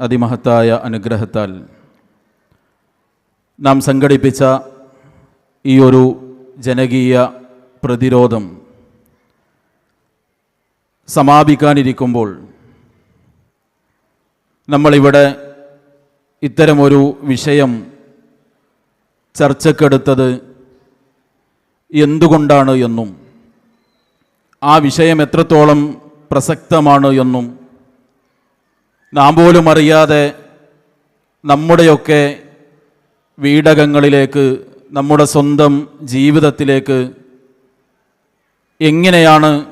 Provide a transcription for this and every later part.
അതിമഹത്തായ അനുഗ്രഹത്താൽ നാം സംഘടിപ്പിച്ച ഈ ഒരു ജനകീയ പ്രതിരോധം സമാപിക്കാനിരിക്കുമ്പോൾ നമ്മളിവിടെ ഇത്തരമൊരു വിഷയം ചർച്ചക്കെടുത്തത് എന്തുകൊണ്ടാണ് എന്നും ആ വിഷയം എത്രത്തോളം പ്രസക്തമാണ് എന്നും നാം പോലും അറിയാതെ നമ്മുടെയൊക്കെ വീടകങ്ങളിലേക്ക് നമ്മുടെ സ്വന്തം ജീവിതത്തിലേക്ക് എങ്ങനെയാണ്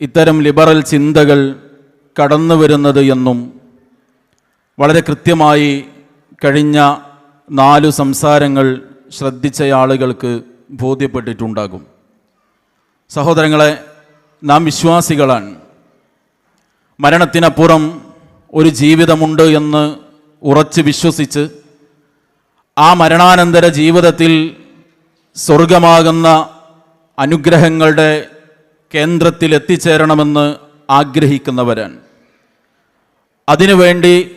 ഇത്തരം ലിബറൽ ചിന്തകൾ കടന്നു വരുന്നത് എന്നും വളരെ കൃത്യമായി കഴിഞ്ഞ നാലു സംസാരങ്ങൾ ശ്രദ്ധിച്ച ആളുകൾക്ക് ബോധ്യപ്പെട്ടിട്ടുണ്ടാകും. സഹോദരങ്ങളെ നാം വിശ്വാസികളാണ്. മരണത്തിനപ്പുറം ഒരു ജീവിതമുണ്ട് എന്ന് ഉറച്ച് വിശ്വസിച്ച് ആ മരണാനന്തര ജീവിതത്തിൽ സ്വർഗമാകുന്ന അനുഗ്രഹങ്ങളുടെ കേന്ദ്രത്തിൽ എത്തിച്ചേരണമെന്ന് ആഗ്രഹിക്കുന്നവരാണ്. അതിനുവേണ്ടി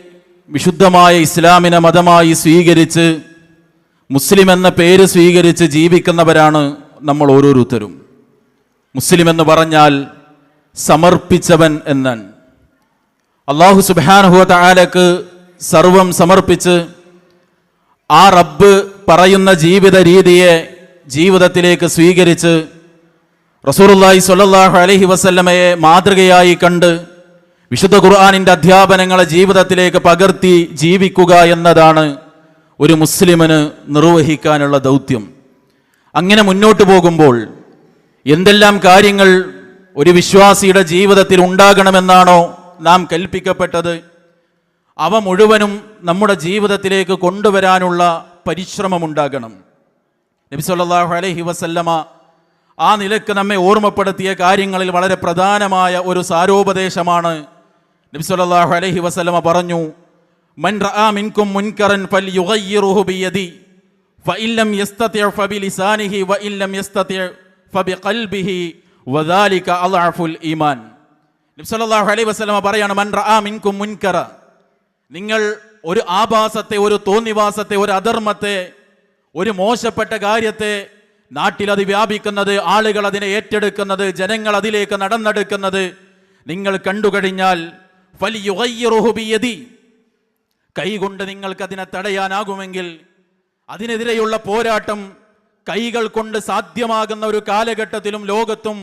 വിശുദ്ധമായ ഇസ്ലാമിനെ മതമായി സ്വീകരിച്ച് മുസ്ലിം എന്ന പേര് സ്വീകരിച്ച് ജീവിക്കുന്നവരാണ് നമ്മൾ ഓരോരുത്തരും. മുസ്ലിം എന്ന് പറഞ്ഞാൽ സമർപ്പിച്ചവൻ എന്നാണ്. അള്ളാഹു സുബാനുഹുവ താലക്ക് സർവം സമർപ്പിച്ച് ആ റബ്ബ് പറയുന്ന ജീവിത രീതിയെ ജീവിതത്തിലേക്ക് സ്വീകരിച്ച് റസൂറുല്ലായി സൊല്ലാഹു അലഹി വസല്ലമയെ മാതൃകയായി കണ്ട് വിശുദ്ധ ഖുർആാനിന്റെ അധ്യാപനങ്ങളെ ജീവിതത്തിലേക്ക് പകർത്തി ജീവിക്കുക എന്നതാണ് ഒരു മുസ്ലിമിന് നിർവഹിക്കാനുള്ള ദൗത്യം. അങ്ങനെ മുന്നോട്ട് പോകുമ്പോൾ എന്തെല്ലാം കാര്യങ്ങൾ ഒരു വിശ്വാസിയുടെ ജീവിതത്തിൽ ഉണ്ടാകണമെന്നാണോ നാം കൽപ്പിക്കപ്പെട്ടത്. അവ മുഴുവനും നമ്മുടെ ജീവിതത്തിലേക്ക് കൊണ്ടുവരാനുള്ള പരിശ്രമമുണ്ടാകണം. നബി സല്ലല്ലാഹു അലൈഹി വസല്ലമ ആ നിലയ്ക്ക് നമ്മെ ഓർമ്മപ്പെടുത്തിയ കാര്യങ്ങളിൽ വളരെ പ്രധാനമായ ഒരു സാരോപദേശമാണ്. നബി സല്ലല്ലാഹു അലൈഹി വസല്ലമ പറഞ്ഞു മൻ മിൻകും മുൻകറൻ യസ്തതി' ഫബിഖൽബിഹി വദാലിക ഈമാൻ. നബി അലൈ വസ്ലമ പറയാണ് മൻ റആ മിൻകും മുൻകറ. നിങ്ങൾ ഒരു ആഭാസത്തെ ഒരു തോന്നിവാസത്തെ ഒരു അധർമ്മത്തെ ഒരു മോശപ്പെട്ട കാര്യത്തെ നാട്ടിൽ അത് വ്യാപിക്കുന്നത് ആളുകൾ അതിനെ ഏറ്റെടുക്കുന്നത് ജനങ്ങൾ അതിലേക്ക് നടന്നെടുക്കുന്നത് നിങ്ങൾ കണ്ടുകഴിഞ്ഞാൽ ബിയദി. കൈകൊണ്ട് നിങ്ങൾക്ക് അതിനെ തടയാനാകുമെങ്കിൽ അതിനെതിരെയുള്ള പോരാട്ടം കൈകൾ കൊണ്ട് സാധ്യമാകുന്ന ഒരു കാലഘട്ടത്തിലും ലോകത്തും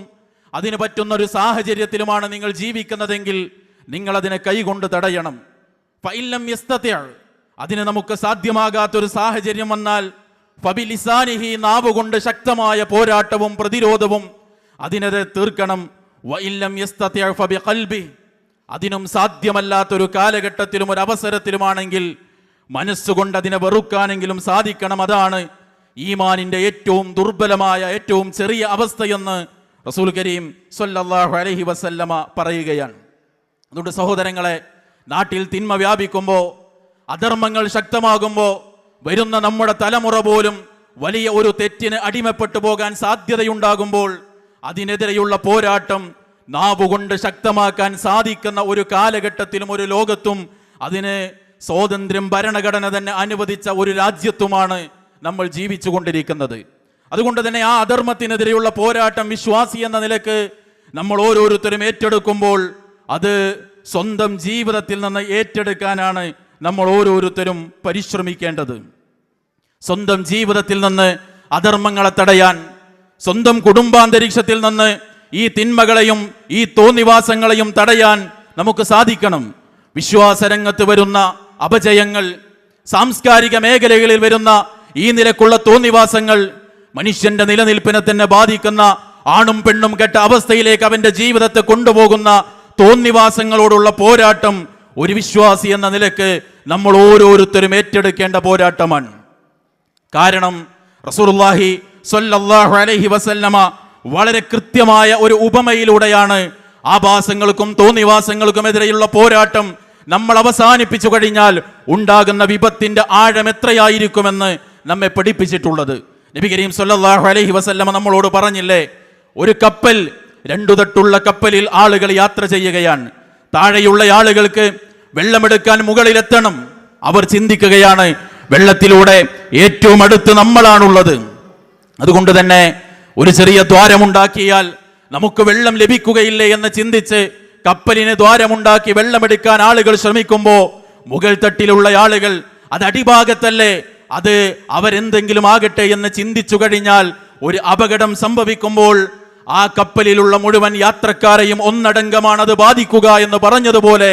അതിന് പറ്റുന്ന ഒരു സാഹചര്യത്തിലുമാണ് നിങ്ങൾ ജീവിക്കുന്നതെങ്കിൽ നിങ്ങൾ അതിനെ കൈകൊണ്ട് തടയണം. ഫൈലം യസ്തത്യ അതിന് നമുക്ക് സാധ്യമാകാത്തൊരു സാഹചര്യം വന്നാൽ ഫബിലിസാനിഹി നാവുകൊണ്ട് ശക്തമായ പോരാട്ടവും പ്രതിരോധവും അതിനെതിരെ തീർക്കണം. വൈലം യസ്തത്യ ഫബി ഖൽബി അതിനും സാധ്യമല്ലാത്തൊരു കാലഘട്ടത്തിലും ഒരു അവസരത്തിലുമാണെങ്കിൽ മനസ്സുകൊണ്ട് അതിനെ വെറുക്കാനെങ്കിലും സാധിക്കണം. അതാണ് ഈമാനിന്റെ ഏറ്റവും ദുർബലമായ ഏറ്റവും ചെറിയ അവസ്ഥയെന്ന് റസൂൽ കരീം സൊല്ലാഹു അലഹി വസല്ലമ പറയുകയാണ്. അതുകൊണ്ട് സഹോദരങ്ങളെ നാട്ടിൽ തിന്മ വ്യാപിക്കുമ്പോൾ അധർമ്മങ്ങൾ ശക്തമാകുമ്പോൾ വരുന്ന നമ്മുടെ തലമുറ പോലും വലിയ ഒരു തെറ്റിന് അടിമപ്പെട്ടു പോകാൻ സാധ്യതയുണ്ടാകുമ്പോൾ അതിനെതിരെയുള്ള പോരാട്ടം നാവുകൊണ്ട് ശക്തമാക്കാൻ സാധിക്കുന്ന ഒരു കാലഘട്ടത്തിലും ഒരു ലോകത്തും അതിന് സ്വാതന്ത്ര്യം ഭരണഘടന തന്നെ അനുവദിച്ച ഒരു രാജ്യത്തുമാണ് നമ്മൾ ജീവിച്ചു കൊണ്ടിരിക്കുന്നത് അതുകൊണ്ട് തന്നെ ആ അധർമ്മത്തിനെതിരെയുള്ള പോരാട്ടം വിശ്വാസി എന്ന നിലയ്ക്ക് നമ്മൾ ഓരോരുത്തരും ഏറ്റെടുക്കുമ്പോൾ അത് സ്വന്തം ജീവിതത്തിൽ നിന്ന് ഏറ്റെടുക്കാനാണ് നമ്മൾ ഓരോരുത്തരും പരിശ്രമിക്കേണ്ടത്. സ്വന്തം ജീവിതത്തിൽ നിന്ന് അധർമ്മങ്ങളെ തടയാൻ സ്വന്തം കുടുംബാന്തരീക്ഷത്തിൽ നിന്ന് ഈ തിന്മകളെയും ഈ തോന്നിവാസങ്ങളെയും തടയാൻ നമുക്ക് സാധിക്കണം. വിശ്വാസരംഗത്ത് വരുന്ന അപജയങ്ങൾ സാംസ്കാരിക മേഖലകളിൽ വരുന്ന ഈ നിലക്കുള്ള തോന്നിവാസങ്ങൾ മനുഷ്യന്റെ നിലനിൽപ്പിനെ തന്നെ ബാധിക്കുന്ന ആണും പെണ്ണും കെട്ട അവസ്ഥയിലേക്ക് അവന്റെ ജീവിതത്തെ കൊണ്ടുപോകുന്ന തോന്നിവാസങ്ങളോടുള്ള പോരാട്ടം ഒരു വിശ്വാസി എന്ന നിലയ്ക്ക് നമ്മൾ ഓരോരുത്തരും ഏറ്റെടുക്കേണ്ട പോരാട്ടമാണ്. കാരണം റസൂലുള്ളാഹി സൊല്ലാഹു അലഹി വസല്ലമ വളരെ കൃത്യമായ ഒരു ഉപമയിലൂടെയാണ് ആഭാസങ്ങൾക്കും തോന്നിവാസങ്ങൾക്കും തോന്നിവാസങ്ങൾക്കുമെതിരെയുള്ള പോരാട്ടം നമ്മൾ അവസാനിപ്പിച്ചു കഴിഞ്ഞാൽ ഉണ്ടാകുന്ന വിപത്തിന്റെ ആഴം എത്രയായിരിക്കുമെന്ന് നമ്മെ പഠിപ്പിച്ചിട്ടുള്ളത്. നബി കരീം സല്ലല്ലാഹു അലൈഹി വസല്ലമ നമ്മളോട് പറഞ്ഞില്ലേ ഒരു കപ്പൽ രണ്ടു തട്ടുള്ള കപ്പലിൽ ആളുകൾ യാത്ര ചെയ്യുകയാണ്. താഴെയുള്ള ആളുകൾക്ക് വെള്ളമെടുക്കാൻ മുകളിലെത്തണം. അവർ ചിന്തിക്കുകയാണ് വെള്ളത്തിലൂടെ ഏറ്റവും അടുത്ത് നമ്മളാണുള്ളത്. അതുകൊണ്ട് തന്നെ ഒരു ചെറിയ ദ്വാരമുണ്ടാക്കിയാൽ നമുക്ക് വെള്ളം ലഭിക്കുകയില്ലേ എന്ന് ചിന്തിച്ച് കപ്പലിന് ദ്വാരമുണ്ടാക്കി വെള്ളമെടുക്കാൻ ആളുകൾ ശ്രമിക്കുമ്പോൾ മുകൾ തട്ടിലുള്ള ആളുകൾ അത് അടിഭാഗത്തല്ലേ അത് അവരെന്തെങ്കിലും ആകട്ടെ എന്ന് ചിന്തിച്ചു കഴിഞ്ഞാൽ ഒരു അപകടം സംഭവിക്കുമ്പോൾ ആ കപ്പലിലുള്ള മുഴുവൻ യാത്രക്കാരെയും ഒന്നടങ്കമാണ് അത് ബാധിക്കുക എന്ന് പറഞ്ഞതുപോലെ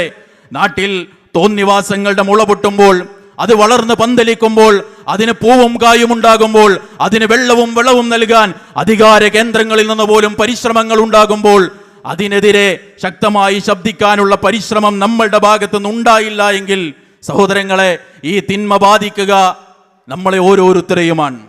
നാട്ടിൽ തോന്നിവാസങ്ങളുടെ മുള പൊട്ടുമ്പോൾ അത് വളർന്ന് പന്തലിക്കുമ്പോൾ അതിന് പൂവും കായും ഉണ്ടാകുമ്പോൾ അതിന് വെള്ളവും വെള്ളവും നൽകാൻ അധികാര കേന്ദ്രങ്ങളിൽ നിന്ന് പോലും പരിശ്രമങ്ങൾ ഉണ്ടാകുമ്പോൾ അതിനെതിരെ ശക്തമായി ശബ്ദിക്കാനുള്ള പരിശ്രമം നമ്മളുടെ ഭാഗത്തു നിന്നുണ്ടായില്ല എങ്കിൽ സഹോദരങ്ങളെ ഈ തിന്മ ബാധിക്കുക നമ്മളെ ഓരോരുത്തരെയുമാണ്.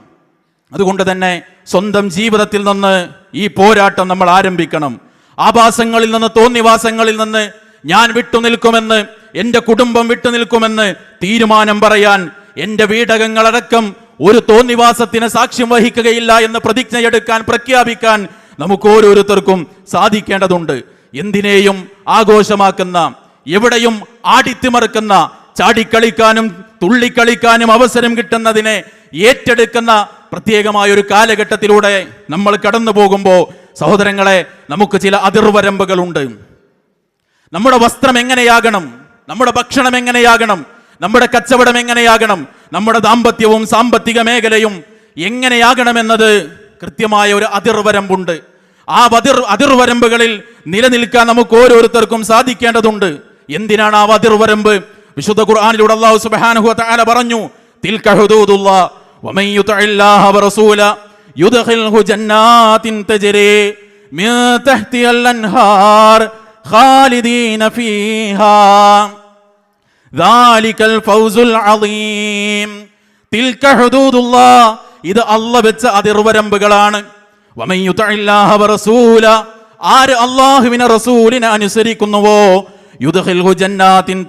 അതുകൊണ്ട് തന്നെ സ്വന്തം ജീവിതത്തിൽ നിന്ന് ഈ പോരാട്ടം നമ്മൾ ആരംഭിക്കണം. ആഭാസങ്ങളിൽ നിന്ന് തോന്നിവാസങ്ങളിൽ നിന്ന് ഞാൻ വിട്ടുനിൽക്കുമെന്ന് എന്റെ കുടുംബം വിട്ടുനിൽക്കുമെന്ന് തീരുമാനം പറയാൻ എന്റെ വീടകങ്ങളടക്കം ഒരു തോന്നിവാസത്തിന് സാക്ഷ്യം വഹിക്കുകയില്ല എന്ന് പ്രതിജ്ഞയെടുക്കാൻ പ്രഖ്യാപിക്കാൻ നമുക്ക് ഓരോരുത്തർക്കും സാധിക്കേണ്ടതുണ്ട്. എന്തിനേയും ആഘോഷമാക്കുന്ന എവിടെയും ആടിത്തിമറുക്കുന്ന ചാടിക്കളിക്കാനും തുള്ളിക്കളിക്കാനും അവസരം കിട്ടുന്നതിനെ ഏറ്റെടുക്കുന്ന പ്രത്യേകമായ ഒരു കാലഘട്ടത്തിലൂടെ നമ്മൾ കടന്നു പോകുമ്പോൾ സഹോദരങ്ങളെ നമുക്ക് ചില അതിർവരമ്പുകളുണ്ട്. നമ്മുടെ വസ്ത്രം എങ്ങനെയാകണം? നമ്മുടെ ഭക്ഷണം എങ്ങനെയാകണം? നമ്മുടെ കച്ചവടം എങ്ങനെയാകണം? നമ്മുടെ ദാമ്പത്യവും സാമ്പത്തിക മേഖലയും എങ്ങനെയാകണമെന്നത് കൃത്യമായ ഒരു അതിർവരമ്പുണ്ട്. ആ അതിർ അതിർവരമ്പുകളിൽ നിലനിൽക്കാൻ നമുക്ക് ഓരോരുത്തർക്കും സാധിക്കേണ്ടതുണ്ട്. എന്തിനാണ് ആ അതിർവരമ്പ് വിശുദ്ധ ഖുർആാനിലൂടെ അള്ളാഹു സുബാനഹു താല പറഞ്ഞു ഇത് അല്ല വെച്ച അതിർവരമ്പുകളാണ്. ആര് അള്ളാഹുവിനെ റസൂലിനെ അനുസരിക്കുന്നുവോ ജന്നാത്തിൻ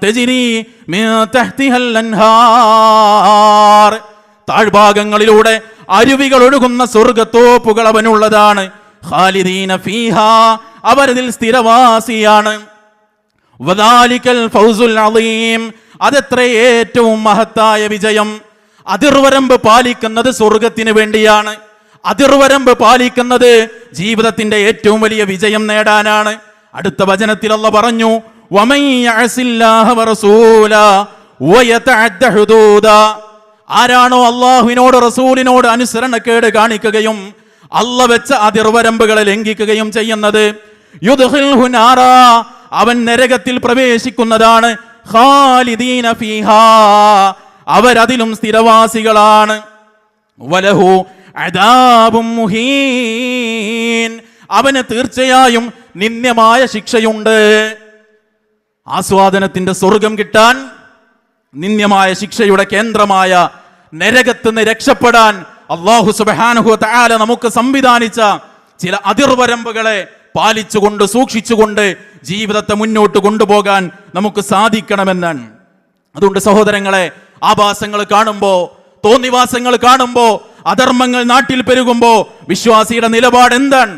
താഴ്ഭാഗങ്ങളിലൂടെ അരുവികൾ ഒഴുകുന്ന സ്വർഗത്തോപ്പുകൾ അവനുള്ളതാണ്. ഖാലിദീന ഫീഹാ അവരതിൽ സ്ഥിരവാസിയാണ്. വദാലിക്കൽ ഫൗസുൽ അതെത്ര ഏറ്റവും മഹത്തായ വിജയം. അതിർവരമ്പ് പാലിക്കുന്നത് സ്വർഗത്തിന് വേണ്ടിയാണ്. അതിർവരമ്പ് പാലിക്കുന്നത് ജീവിതത്തിന്റെ ഏറ്റവും വലിയ വിജയം നേടാനാണ്. അടുത്ത വചനത്തിൽ പറഞ്ഞു ആരാണോ അള്ളാഹുവിനോട് റസൂലിനോട് അനുസരണക്കേട് കാണിക്കുകയും അല്ല വെച്ച അതിർവരമ്പുകളെ ലംഘിക്കുകയും ചെയ്യുന്നത്. അവൻ നരകത്തിൽ പ്രവേശിക്കുന്നതാണ് അവരതിലും സ്ഥിരവാസികളാണ് വലഹു അവന് തീർച്ചയായും നിന്ദ്യമായ ശിക്ഷയുണ്ട് ആസ്വാദനത്തിന്റെ സ്വർഗം കിട്ടാൻ നിന്ദ്യമായ ശിക്ഷയുടെ കേന്ദ്രമായ നരകത്ത് നിന്ന് രക്ഷപ്പെടാൻ അള്ളാഹു സുബാനുഹു താല നമുക്ക് സംവിധാനിച്ച ചില അതിർവരമ്പുകളെ പാലിച്ചുകൊണ്ട് സൂക്ഷിച്ചുകൊണ്ട് ജീവിതത്തെ മുന്നോട്ട് കൊണ്ടുപോകാൻ നമുക്ക് സാധിക്കണമെന്നാണ്. അതുകൊണ്ട് സഹോദരങ്ങളെ ആഭാസങ്ങൾ കാണുമ്പോ തോന്നിവാസങ്ങൾ കാണുമ്പോ അധർമ്മങ്ങൾ നാട്ടിൽ പെരുകുമ്പോ വിശ്വാസിയുടെ നിലപാട് എന്താണ്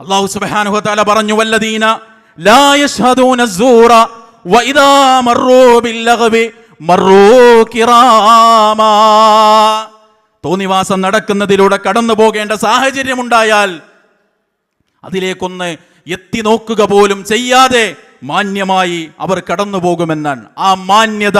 അള്ളാഹു സുബ്ഹാനഹു തല പറഞ്ഞു വല്ലദീന തോന്നിവാസം നടക്കുന്നതിലൂടെ കടന്നു പോകേണ്ട സാഹചര്യമുണ്ടായാൽ അതിലേക്കൊന്ന് എത്തി നോക്കുക പോലും ചെയ്യാതെ മാന്യമായി അവർ കടന്നു പോകുമെന്നാണ് ആ മാന്യത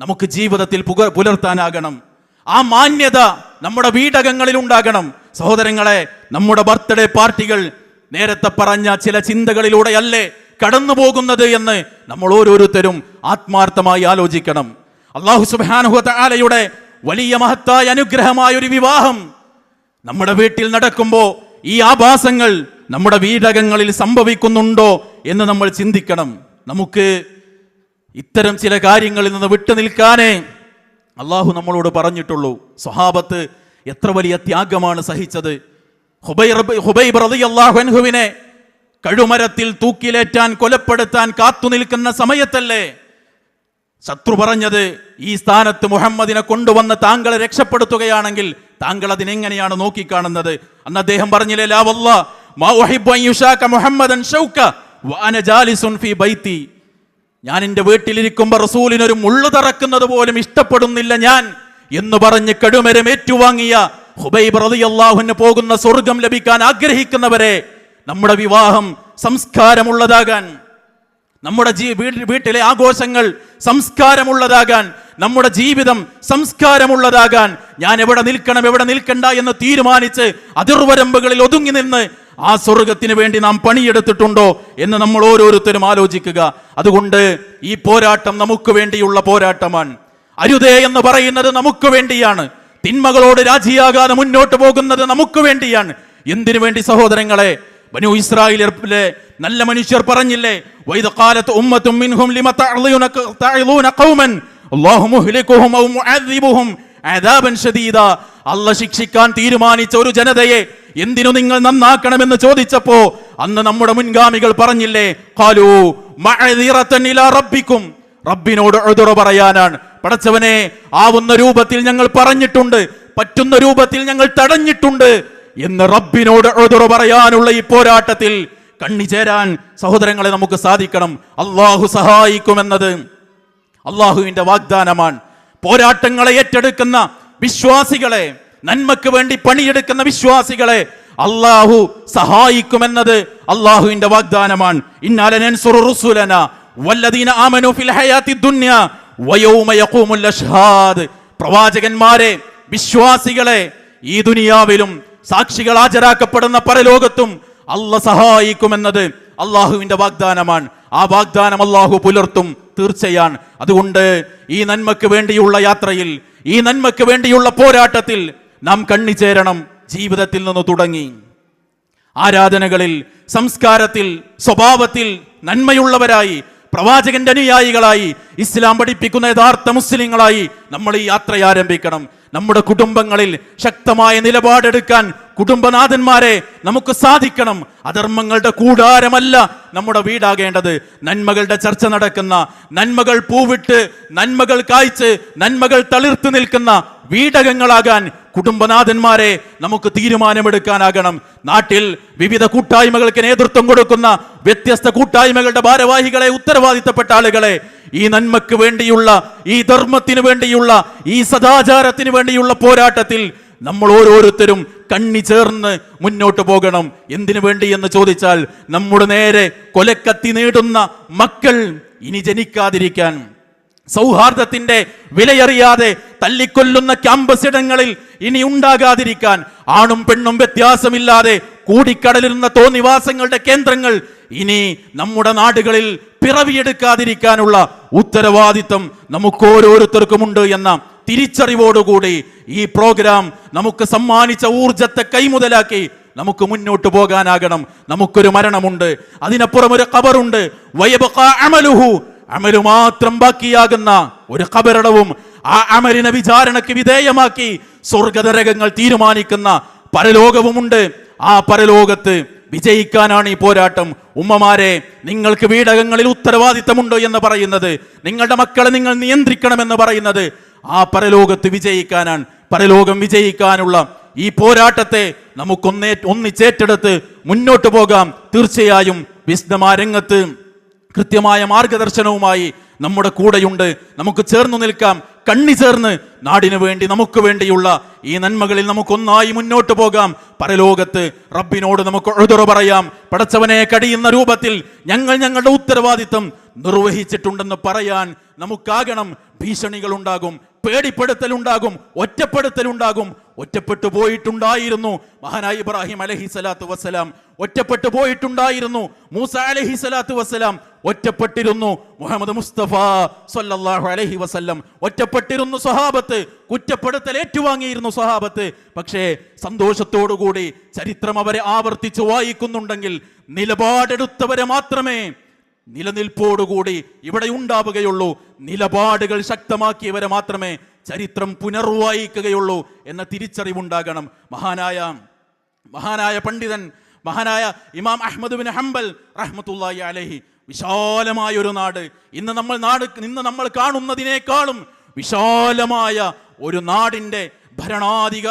നമുക്ക് ജീവിതത്തിൽ പുക പുലർത്താനാകണം. ആ മാന്യത നമ്മുടെ വീടകങ്ങളിൽ ഉണ്ടാകണം സഹോദരങ്ങളെ നമ്മുടെ ബർത്ത്ഡേ പാർട്ടികൾ നേരത്തെ പറഞ്ഞ ചില ചിന്തകളിലൂടെയല്ലേ കടന്നു പോകുന്നത് എന്ന് നമ്മൾ ഓരോരുത്തരും ആത്മാർത്ഥമായി ആലോചിക്കണം. അള്ളാഹു സുബാനുഹുലയുടെ വലിയ മഹത്തായ അനുഗ്രഹമായ ഒരു വിവാഹം നമ്മുടെ വീട്ടിൽ നടക്കുമ്പോൾ ഈ ആഭാസങ്ങൾ നമ്മുടെ വീടകങ്ങളിൽ സംഭവിക്കുന്നുണ്ടോ എന്ന് നമ്മൾ ചിന്തിക്കണം. നമുക്ക് ഇത്തരം ചില കാര്യങ്ങളിൽ നിന്ന് വിട്ടു നിൽക്കാനേ അള്ളാഹു നമ്മളോട് പറഞ്ഞിട്ടുള്ളൂ സ്വഹാബത്ത് എത്ര വലിയ ത്യാഗമാണ് സഹിച്ചത്. ഹുബൈബ് കഴുമരത്തിൽ തൂക്കിലേറ്റാൻ കൊലപ്പെടുത്താൻ കാത്തുനിൽക്കുന്ന സമയത്തല്ലേ ശത്രു പറഞ്ഞത് ഈ സ്ഥാനത്ത് മുഹമ്മദിനെ കൊണ്ടുവന്ന് താങ്കളെ രക്ഷപ്പെടുത്തുകയാണെങ്കിൽ താങ്കൾ അതിനെങ്ങനെയാണ് നോക്കിക്കാണുന്നത്? അന്ന് അദ്ദേഹം പറഞ്ഞില്ലേ ലാ വല്ലാ മാ ഉഹിബ്ബു അൻ യുശാക മുഹമ്മദൻ ഞാൻ എന്റെ വീട്ടിലിരിക്കുമ്പോൾ റസൂലിനൊരു മുള്ളു തറക്കുന്നത് പോലും ഇഷ്ടപ്പെടുന്നില്ല ഞാൻ എന്ന് പറഞ്ഞ് കടുമരം ഏറ്റുവാങ്ങിയ ഹുബൈബ് പോകുന്ന സ്വർഗം ലഭിക്കാൻ ആഗ്രഹിക്കുന്നവരെ നമ്മുടെ വിവാഹം സംസ്കാരമുള്ളതാകാൻ നമ്മുടെ ജീ വീട്ടിലെ ആഘോഷങ്ങൾ സംസ്കാരമുള്ളതാകാൻ നമ്മുടെ ജീവിതം സംസ്കാരമുള്ളതാകാൻ ഞാൻ എവിടെ നിൽക്കണം എവിടെ നിൽക്കണ്ട എന്ന് തീരുമാനിച്ച് അതിർവരമ്പുകളിൽ ഒതുങ്ങി നിന്ന് ആ സ്വർഗത്തിന് വേണ്ടി നാം പണിയെടുത്തിട്ടുണ്ടോ എന്ന് നമ്മൾ ഓരോരുത്തരും ആലോചിക്കുക. അതുകൊണ്ട് ഈ പോരാട്ടം നമുക്ക് വേണ്ടിയുള്ള പോരാട്ടമാണ്. അരുതേ എന്ന് പറയുന്നത് നമുക്ക് വേണ്ടിയാണ്. തിന്മകളോട് രാജിയാകാതെ മുന്നോട്ട് പോകുന്നത് നമുക്ക് വേണ്ടിയാണ്. എന്തിനു വേണ്ടി സഹോദരങ്ങളെ? ബനു ഇസ്രായേലിലെ നല്ല മനുഷ്യർ പറഞ്ഞില്ലേ? വൈദ ഖാലത്ത് ഉമ്മത്തും മിൻഹും ലിമ തഅളൂന ഖൗമൻ. അല്ലാഹു മുഹ്ലികുഹും ഔ മുഅദ്ദിബുഹും. അദാബൻ ശദീദ. അല്ല ശിക്ഷിക്കാൻ തീരുമാനിച്ച ഒരു ജനതയെ എന്തിനു നിങ്ങൾ നന്നാക്കണമെന്ന് ചോദിച്ചപ്പോ അന്ന് നമ്മുടെ മുൻഗാമികൾ പറഞ്ഞില്ലേ? ഇലാ റബ്ബിക്കും. റബ്ബിനോട് എഴുതുറ പറയാനാണ്. പടച്ചവനെ ആവുന്ന രൂപത്തിൽ ഞങ്ങൾ പറഞ്ഞിട്ടുണ്ട് പറ്റുന്ന രൂപത്തിൽ ഞങ്ങൾ തടഞ്ഞിട്ടുണ്ട് എന്ന് റബ്ബിനോട് എഴുതുറ പറയാനുള്ള ഈ പോരാട്ടത്തിൽ കണ്ണി ചേരാൻ സഹോദരങ്ങളെ നമുക്ക് സാധിക്കണം. അള്ളാഹു സഹായിക്കുമെന്നത് അള്ളാഹുവിന്റെ വാഗ്ദാനമാണ്. പോരാട്ടങ്ങളെ ഏറ്റെടുക്കുന്ന വിശ്വാസികളെ നന്മക്ക് വേണ്ടി പണിയെടുക്കുന്ന വിശ്വാസികളെ അള്ളാഹു സഹായിക്കുമെന്നത് അള്ളാഹുവിന്റെ വാഗ്ദാനമാണ്. ഇന്നാലനൻസുറു റുസുലന വല്ലദീന ആമനു ഫിൽ ഹയാത്തി ദുന്യ പ്രവാചകന്മാരെ വിശ്വാസികളെ ഈ ദുനിയാവിലും സാക്ഷികൾ ഹാജരാക്കപ്പെടുന്ന പരലോകത്തും അല്ല സഹായിക്കുമെന്നത് അള്ളാഹുവിന്റെ വാഗ്ദാനമാണ്. ആ വാഗ്ദാനം അള്ളാഹു പുലർത്തും തീർച്ചയാണ്. അതുകൊണ്ട് ഈ നന്മക്ക് വേണ്ടിയുള്ള യാത്രയിൽ ഈ നന്മക്ക് വേണ്ടിയുള്ള പോരാട്ടത്തിൽ നാം കണ്ണിച്ചേരണം ജീവിതത്തിൽ നിന്ന് തുടങ്ങി. ആരാധനകളിൽ സംസ്കാരത്തിൽ സ്വഭാവത്തിൽ നന്മയുള്ളവരായി പ്രവാചകന്റെ അനുയായികളായി ഇസ്ലാം പഠിപ്പിക്കുന്ന യഥാർത്ഥ മുസ്ലിങ്ങളായി നമ്മൾ ഈ യാത്ര ആരംഭിക്കണം. നമ്മുടെ കുടുംബങ്ങളിൽ ശക്തമായ നിലപാടെടുക്കാൻ കുടുംബനാഥന്മാരെ നമുക്ക് സാധിക്കണം. അധർമ്മങ്ങളുടെ കൂടാരമല്ല നമ്മുടെ വീടാകേണ്ടത്. നന്മകളുടെ ചർച്ച നടക്കുന്ന നന്മകൾ പൂവിട്ട് നന്മകൾ കായ്ച്ച് നന്മകൾ തളിർത്ത് നിൽക്കുന്ന വീടകങ്ങളാകാൻ കുടുംബനാഥന്മാരെ നമുക്ക് തീരുമാനമെടുക്കാനാകണം. നാട്ടിൽ വിവിധ കൂട്ടായ്മകൾക്ക് നേതൃത്വം കൊടുക്കുന്ന വ്യത്യസ്ത കൂട്ടായ്മകളുടെ ഭാരവാഹികളെ ഉത്തരവാദിത്തപ്പെട്ട ആളുകളെ ഈ നന്മക്ക് വേണ്ടിയുള്ള ഈ ധർമ്മത്തിന് വേണ്ടിയുള്ള ഈ സദാചാരത്തിന് വേണ്ടിയുള്ള പോരാട്ടത്തിൽ നമ്മൾ ഓരോരുത്തരും കണ്ണി ചേർന്ന് മുന്നോട്ട് പോകണം. എന്തിനു വേണ്ടി എന്ന് ചോദിച്ചാൽ നമ്മുടെ നേരെ കൊലക്കത്തി നേടുന്ന മക്കൾ ഇനി ജനിക്കാതിരിക്കാൻ. സൗഹാർദ്ദത്തിന്റെ വിലയറിയാതെ തല്ലിക്കൊല്ലുന്ന ക്യാമ്പസിടങ്ങളിൽ ഇനി ഉണ്ടാകാതിരിക്കാൻ. ആണും പെണ്ണും വ്യത്യാസമില്ലാതെ കൂടിക്കടലിരുന്ന തോന്നിവാസങ്ങളുടെ കേന്ദ്രങ്ങൾ ഇനി നമ്മുടെ നാടുകളിൽ പിറവിയെടുക്കാതിരിക്കാനുള്ള ഉത്തരവാദിത്തം നമുക്ക് ഓരോരുത്തർക്കുമുണ്ട് എന്ന തിരിച്ചറിവോടുകൂടി ഈ പ്രോഗ്രാം നമുക്ക് സമ്മാനിച്ച ഊർജത്തെ കൈമുതലാക്കി നമുക്ക് മുന്നോട്ട് പോകാനാകണം. നമുക്കൊരു മരണമുണ്ട്. അതിനപ്പുറം ഒരു കബറുണ്ട് അമലുഹു. അമലു മാത്രം ബാക്കിയാകുന്ന ഒരു കബറടവും ആ അമലിനെ വിചാരണയ്ക്ക് വിധേയമാക്കി സ്വർഗതരകങ്ങൾ തീരുമാനിക്കുന്ന പരലോകവുമുണ്ട്. ആ പരലോകത്ത് വിജയിക്കാനാണ് ഈ പോരാട്ടം. ഉമ്മമാരെ നിങ്ങൾക്ക് വീടകങ്ങളിൽ ഉത്തരവാദിത്തമുണ്ടോ എന്ന് പറയുന്നത്? നിങ്ങളുടെ മക്കളെ നിങ്ങൾ നിയന്ത്രിക്കണമെന്ന് പറയുന്നത്? ആ പരലോകത്ത് വിജയിക്കാനാണ് പരലോകം വിജയിക്കാനുള്ള ഈ പോരാട്ടത്തെ നമുക്കൊന്നേ ഒന്നിച്ചേറ്റെടുത്ത് മുന്നോട്ട് പോകാം. തീർച്ചയായും വിശുദ്ധമായ രംഗത്ത് കൃത്യമായ മാർഗദർശനവുമായി നമ്മുടെ കൂടെയുണ്ട്. നമുക്ക് ചേർന്നു നിൽക്കാം. കണ്ണി ചേർന്ന് നാടിനു വേണ്ടി നമുക്ക് വേണ്ടിയുള്ള ഈ നന്മകളിൽ നമുക്കൊന്നായി മുന്നോട്ട് പോകാം. പരലോകത്ത് റബ്ബിനോട് നമുക്ക് എഴുതുറ പറയാം. പടച്ചവനെ കടിയുന്ന രൂപത്തിൽ ഞങ്ങൾ ഞങ്ങളുടെ ഉത്തരവാദിത്തം നിർവഹിച്ചിട്ടുണ്ടെന്ന് പറയാൻ നമുക്കാകണം. ഭീഷണികൾ ഉണ്ടാകും പേടിപ്പെടുത്തലുണ്ടാകും ഒറ്റപ്പെടുത്തലുണ്ടാകും. ഒറ്റപ്പെട്ടു പോയിട്ടുണ്ടായിരുന്നു മഹാനായ ഇബ്രാഹിം അലഹി സ്വലാത്തു വസ്സലാം. ഒറ്റപ്പെട്ടു പോയിട്ടുണ്ടായിരുന്നു മൂസ അലഹി സ്വലാത്തു വസ്സലാം. ഒറ്റപ്പെട്ടിരുന്നു മുഹമ്മദ് മുസ്തഫ സല്ലല്ലാഹു അലഹി വസല്ലം. ഒറ്റപ്പെട്ടിരുന്നു സ്വഹാബത്ത്. കുറ്റപ്പെടുത്തൽ ഏറ്റുവാങ്ങിയിരുന്നു സ്വഹാബത്ത്. പക്ഷേ സന്തോഷത്തോടുകൂടി ചരിത്രം അവരെ ആവർത്തിച്ച് വായിക്കുന്നുണ്ടെങ്കിൽ നിലപാടെടുത്തവരെ മാത്രമേ നിലനിൽപ്പോടുകൂടി ഇവിടെ ഉണ്ടാവുകയുള്ളൂ. നിലപാടുകൾ ശക്തമാക്കിയവരെ മാത്രമേ ചരിത്രം പുനർവായിക്കുകയുള്ളൂ എന്ന തിരിച്ചറിവുണ്ടാകണം. മഹാനായ മഹാനായ പണ്ഡിതൻ മഹാനായ ഇമാം അഹമ്മദ് ബിൻ ഹംബൽ റഹ്മത്തുള്ളാഹി അലഹി വിശാലമായ ഒരു നാട്. ഇന്ന് നമ്മൾ നാട് ഇന്ന് നമ്മൾ കാണുന്നതിനേക്കാളും വിശാലമായ ഒരു നാടിന്റെ ഭരണാധിക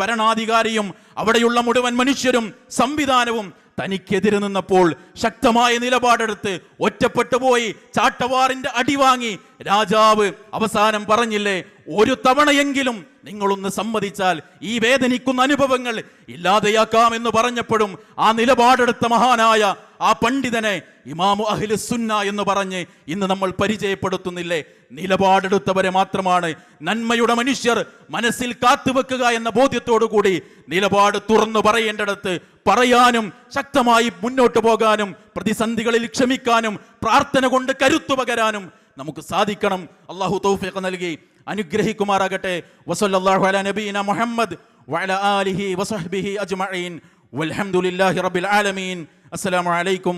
ഭരണാധികാരിയും അവിടെയുള്ള മുഴുവൻ മനുഷ്യരും സംവിധാനവും തനിക്കെതിരെ നിന്നപ്പോൾ ശക്തമായ നിലപാടെടുത്ത് ഒറ്റപ്പെട്ടു പോയി ചാട്ടവാറിന്റെ അടിവാങ്ങി രാജാവ് അവസാനം പറഞ്ഞില്ലേ ഒരു തവണയെങ്കിലും നിങ്ങളൊന്ന് സമ്മതിച്ചാൽ ഈ വേദനിക്കുന്ന അനുഭവങ്ങൾ ഇല്ലാതെയാക്കാം എന്ന് പറഞ്ഞപ്പോഴും ആ നിലപാടെടുത്ത മഹാനായ ആ പണ്ഡിതനെ ഇമാമു അഹ്ലു സുന്ന എന്ന് പറഞ്ഞ് ഇന്ന് നമ്മൾ പരിചയപ്പെടുത്തുന്നില്ലേ? നിലപാടെടുത്തവരെ മാത്രമാണ്. നന്മയുടെ മനുഷ്യർ മനസ്സിൽ കാത്തുവെക്കുക എന്ന ബോധ്യത്തോടു കൂടി നിലപാട് തുറന്നു പറയേണ്ടടത്ത് പറയാനും ശക്തമായി മുന്നോട്ട് പോകാനും പ്രതിസന്ധികളിൽ ക്ഷമിക്കാനും പ്രാർത്ഥന കൊണ്ട് കരുത്തു പകരാനും നമുക്ക് സാധിക്കണം. അള്ളാഹു തൗഫീഖ് നൽകി. അനുഗ്രഹിക്കുമാറാകട്ടെ. വസല്ലല്ലാഹു അലാ നബീന മുഹമ്മദ് വസഹ്ബിഹി അജ്മഈൻ. വൽഹംദുലില്ലാഹി റബ്ബിൽ ആലമീൻ. അസ്സലാമു അലൈക്കും